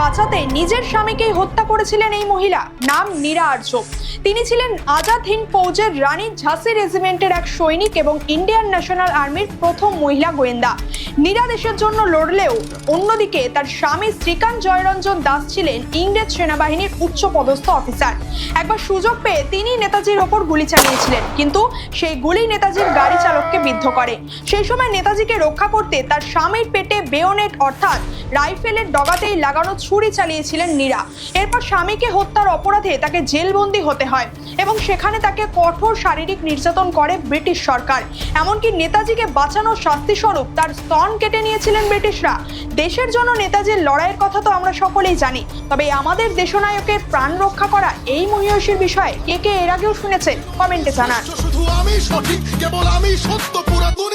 বাঁচাতে নিজের স্বামীকেই হত্যা করেছিলেন এই মহিলা। নাম নীরা আর্য। তিনি ছিলেন আজাদ হিন্দ ফৌজের রানী ঝাঁসি রেজিমেন্টের এক সৈনিক এবং ইন্ডিয়ান ন্যাশনাল আর্মির প্রথম মহিলা গোয়েন্দা। নীরা দেশের জন্য লড়লেও অন্যদিকে তার স্বামী শ্রীকান্ত জয়রঞ্জন দাস ছিলেন ইংরেজ সেনাবাহিনীর উচ্চ পদস্থ অফিসার। একবার সুযোগ পেয়ে তিনি নেতাজির ওপর গুলি চালিয়েছিলেন, কিন্তু সেই গুলি নেতাজির গাড়ি চালককে বিদ্ধ করে। সেই সময় নেতাজিকে রক্ষা করতে তার স্বামীর পেটে বেয়োনেট অর্থাৎ রাইফেলের ডগাতেই লাগানো ছুরি চালিয়েছিলেন নীরা। এরপর স্বামীকে হত্যার অপরাধে তাকে জেলবন্দি হতে হয় এবং সেখানে তাকে কঠোর শারীরিক নির্যাতন করে ব্রিটিশ সরকার। এমনকি নেতাজিকে বাঁচানোর শাস্তিস্বরূপ তার স্তন কেটে নিয়েছিলেন ব্রিটিশরা। দেশের জন্য নেতাজির লড়াইয়ের কথা তো আমরা সকলেই জানি। তবে আমাদের দেশনায়কের প্রাণ রক্ষা করা এই মহিষীর বিষয়ে কে কে এর আগেও শুনেছেন? কমেন্টে জানান। শুধু আমি সঠিক, কেবল আমি সত্য পুরো দুনিয়া বেঠিক